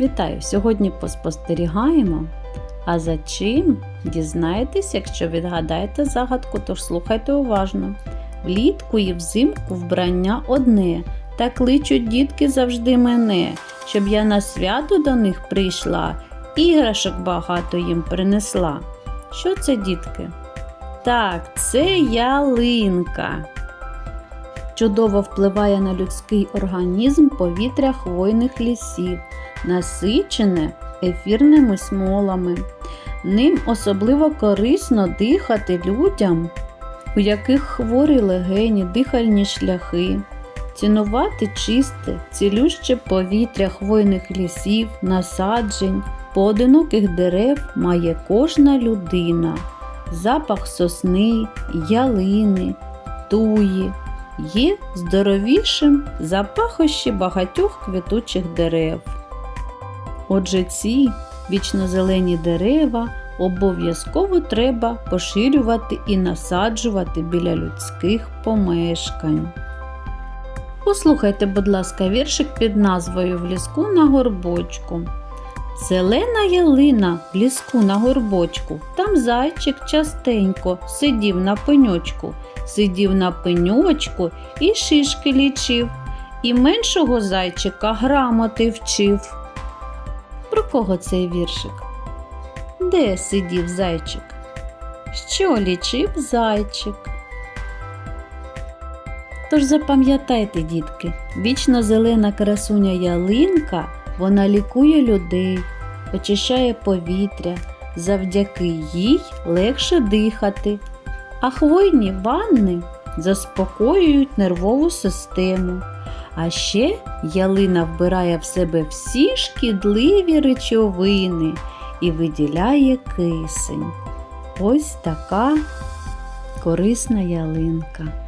Вітаю! Сьогодні поспостерігаємо. А за чим дізнаєтесь, якщо відгадаєте загадку, тож слухайте уважно. Влітку і взимку вбрання одне, та кличуть дітки завжди мене, щоб я на свято до них прийшла, іграшок багато їм принесла. Що це, дітки? Так, це ялинка. Чудово впливає на людський організм повітря хвойних лісів, насичене ефірними смолами. Ним особливо корисно дихати людям, у яких хворі легені, дихальні шляхи, цінувати чисте, цілюще повітря хвойних лісів, насаджень, поодиноких дерев має кожна людина. Запах сосни, ялини, туї є здоровішим за пахощі багатьох квітучих дерев. Отже, ці вічнозелені дерева обов'язково треба поширювати і насаджувати біля людських помешкань. Послухайте, будь ласка, віршик під назвою В ліску на горбочку. Зелена ялина в ліску на горбочку, там зайчик частенько сидів на пеньочку, сидів на пеньочку і шишки лічив, і меншого зайчика грамоти вчив. Кого цей віршик? Де сидів зайчик? Що лічив зайчик? Тож запам'ятайте, дітки, вічно зелена красуня ялинка, вона лікує людей, очищає повітря, завдяки їй легше дихати, а хвойні ванни заспокоюють нервову систему. А ще ялина вбирає в себе всі шкідливі речовини і виділяє кисень. Ось така корисна ялинка.